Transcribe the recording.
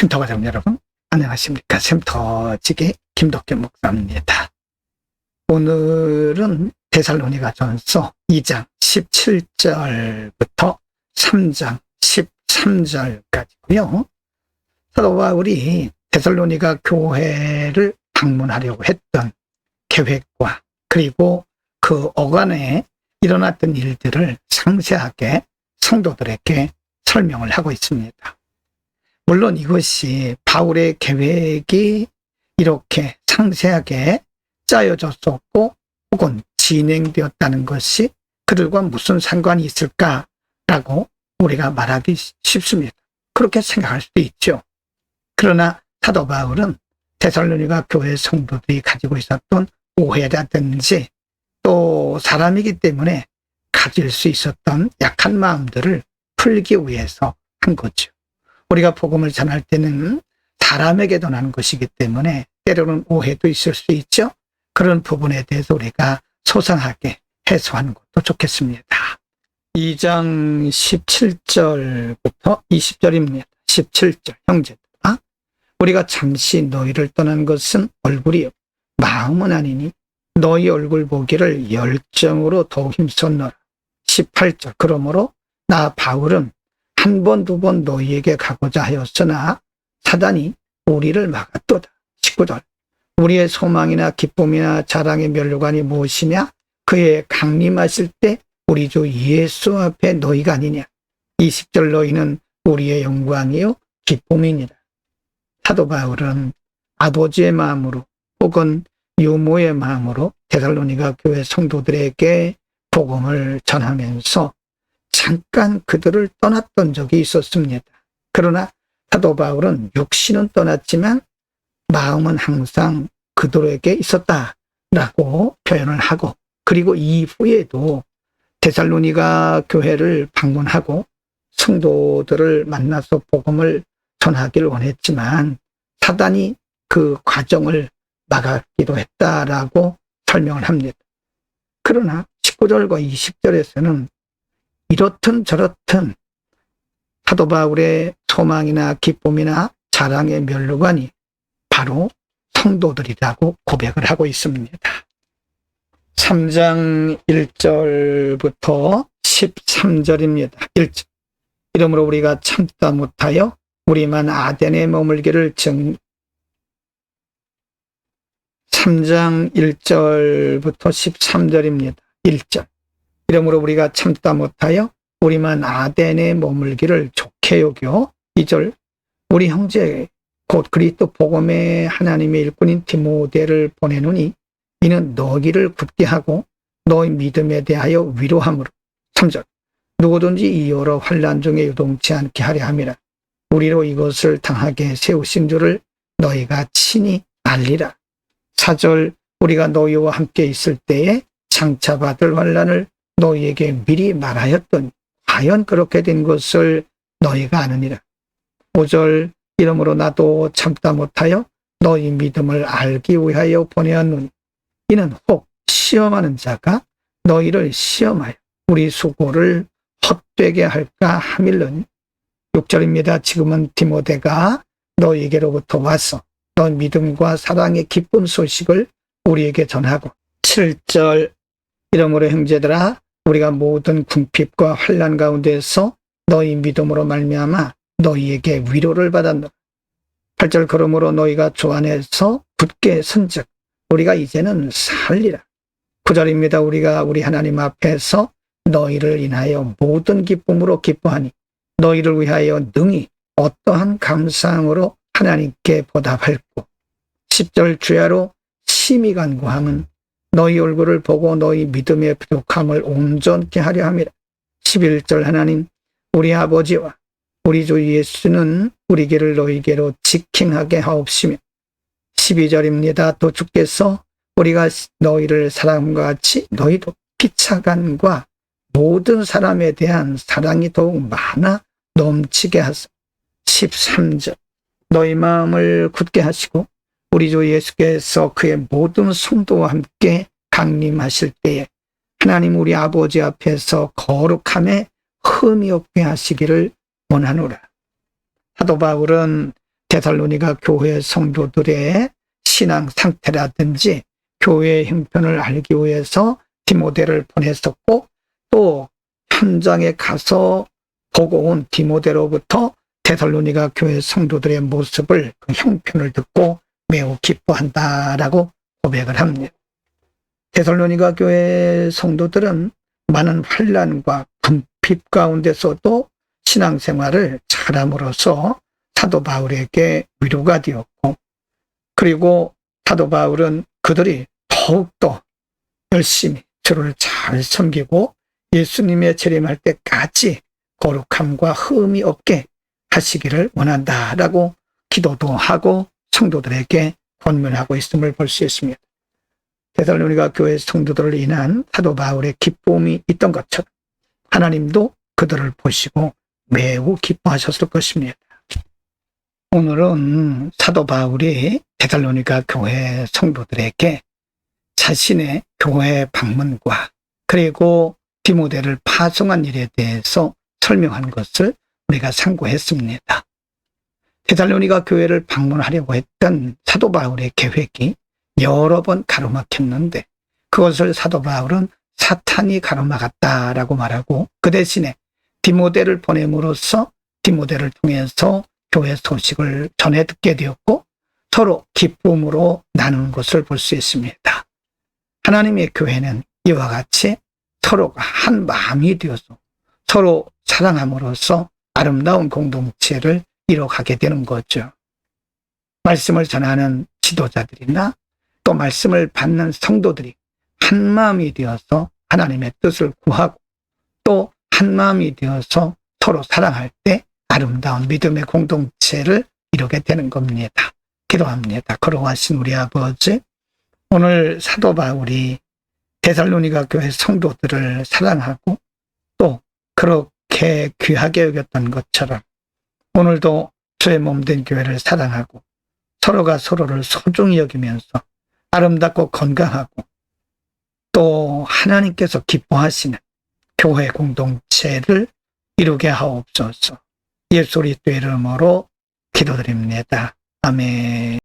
쉼터가 점 여러분 안녕하십니까 쉼터지기 김덕규 목사입니다. 오늘은 데살로니가 전서 2장 17절부터 3장 13절까지고요. 사도 바울이 데살로니가 교회를 방문하려고 했던 계획과 그리고 그 어간에 일어났던 일들을 상세하게 성도들에게 설명을 하고 있습니다. 물론 이것이 바울의 계획이 이렇게 상세하게 짜여졌었고 혹은 진행되었다는 것이 그들과 무슨 상관이 있을까라고 우리가 말하기 쉽습니다. 그렇게 생각할 수도 있죠. 그러나 사도 바울은 데살로니가 교회 성도들이 가지고 있었던 오해라든지 또 사람이기 때문에 가질 수 있었던 약한 마음들을 풀기 위해서 한 거죠. 우리가 복음을 전할 때는 사람에게도 나는 것이기 때문에 때로는 오해도 있을 수 있죠. 그런 부분에 대해서 우리가 소상하게 해소하는 것도 좋겠습니다. 2장 17절부터 20절입니다. 17절 형제들아 우리가 잠시 너희를 떠난 것은 얼굴이요 마음은 아니니 너희 얼굴 보기를 열정으로 더욱 힘썼노라. 18절 그러므로 나 바울은 한 번, 두 번 너희에게 가고자 하였으나 사단이 우리를 막았도다. 19절. 우리의 소망이나 기쁨이나 자랑의 면류관이 무엇이냐? 그의 강림하실 때 우리 주 예수 앞에 너희가 아니냐? 20절 너희는 우리의 영광이요 기쁨이니라. 사도 바울은 아버지의 마음으로 혹은 유모의 마음으로 데살로니가 교회 성도들에게 복음을 전하면서 잠깐 그들을 떠났던 적이 있었습니다. 그러나 사도 바울은 육신은 떠났지만 마음은 항상 그들에게 있었다라고 표현을 하고 그리고 이후에도 데살로니가 교회를 방문하고 성도들을 만나서 복음을 전하기를 원했지만 사단이 그 과정을 막았기도 했다라고 설명을 합니다. 그러나 19절과 20절에서는 이렇든 저렇든 사도 바울의 소망이나 기쁨이나 자랑의 멸류관이 바로 성도들이라고 고백을 하고 있습니다. 3장 1절부터 13절입니다. 1절. 이러므로 우리가 참다 못하여 우리만 아덴에 머물기를 정 3장 1절부터 13절입니다. 1절. 이러므로 우리가 참다 못하여 우리만 아덴에 머물기를 좋게 여겨 2절. 우리 형제 곧 그리스도 복음의 하나님의 일꾼인 디모데를 보내노니 이는 너기를 굳게 하고 너희 믿음에 대하여 위로함으로 3절. 누구든지 이 여러 환란 중에 유동치 않게 하려 함이라. 우리로 이것을 당하게 세우신 줄을 너희가 친히 알리라. 4절 우리가 너희와 함께 있을 때에 장차받을 환란을 너희에게 미리 말하였던 과연 그렇게 된 것을 너희가 아느니라. 5절 이러므로 나도 참다 못하여 너희 믿음을 알기 위하여 보내었노니 이는 혹 시험하는 자가 너희를 시험하여 우리 수고를 헛되게 할까 하밀러니 6절입니다. 지금은 디모데가 너희에게로부터 와서 너 믿음과 사랑의 기쁜 소식을 우리에게 전하고 7절 이러므로 형제들아 우리가 모든 궁핍과 환란 가운데서 너희 믿음으로 말미암아 너희에게 위로를 받았노라. 8절 그러므로 너희가 주 안에서 굳게 선즉 우리가 이제는 살리라. 9절입니다. 우리가 우리 하나님 앞에서 너희를 인하여 모든 기쁨으로 기뻐하니 너희를 위하여 능히 어떠한 감상으로 하나님께 보답할고 10절 주야로 심히 간구함은 너희 얼굴을 보고 너희 믿음의 부족함을 온전케 하려 함이라. 11절 하나님 우리 아버지와 우리 주 예수는 우리 길을 너희게로 직행하게 하옵시며 12절입니다. 또 주께서 우리가 너희를 사랑과 같이 너희도 피차간과 모든 사람에 대한 사랑이 더욱 많아 넘치게 하사 13절 너희 마음을 굳게 하시고 우리 주 예수께서 그의 모든 성도와 함께 강림하실 때에 하나님 우리 아버지 앞에서 거룩함에 흠이 없게 하시기를 원하노라. 사도 바울은 데살로니가 교회 성도들의 신앙 상태라든지 교회의 형편을 알기 위해서 디모데를 보냈었고 또 현장에 가서 보고 온 디모데로부터 데살로니가 교회 성도들의 모습을 그 형편을 듣고 매우 기뻐한다라고 고백을 합니다. 데살로니가 교회 성도들은 많은 환란과 분핍 가운데서도 신앙생활을 잘함으로써 사도 바울에게 위로가 되었고 그리고 사도 바울은 그들이 더욱더 열심히 주를 잘 섬기고 예수님의 재림할 때까지 거룩함과 흠이 없게 하시기를 원한다라고 기도도 하고 성도들에게 권면하고 있음을 볼 수 있습니다. 데살로니가 교회 성도들을 인한 사도 바울의 기쁨이 있던 것처럼 하나님도 그들을 보시고 매우 기뻐하셨을 것입니다. 오늘은 사도 바울이 데살로니가 교회 성도들에게 자신의 교회 방문과 그리고 디모데를 파송한 일에 대해서 설명한 것을 우리가 상고했습니다. 데살로니가 교회를 방문하려고 했던 사도 바울의 계획이 여러 번 가로막혔는데 그것을 사도 바울은 사탄이 가로막았다라고 말하고 그 대신에 디모데를 보냄으로써 디모데를 통해서 교회 소식을 전해 듣게 되었고 서로 기쁨으로 나누는 것을 볼 수 있습니다. 하나님의 교회는 이와 같이 서로가 한 마음이 되어서 서로 사랑함으로써 아름다운 공동체를 이뤄가게 되는 거죠. 말씀을 전하는 지도자들이나 또 말씀을 받는 성도들이 한 마음이 되어서 하나님의 뜻을 구하고 또 한 마음이 되어서 서로 사랑할 때 아름다운 믿음의 공동체를 이루게 되는 겁니다. 기도합니다. 걸어가신 우리 아버지, 오늘 사도 바울이 데살로니가 교회 성도들을 사랑하고 또 그렇게 귀하게 여겼던 것처럼 오늘도 주의 몸된 교회를 사랑하고 서로가 서로를 소중히 여기면서 아름답고 건강하고 또 하나님께서 기뻐하시는 교회 공동체를 이루게 하옵소서. 예수 그리스도 이름으로 기도드립니다. 아멘.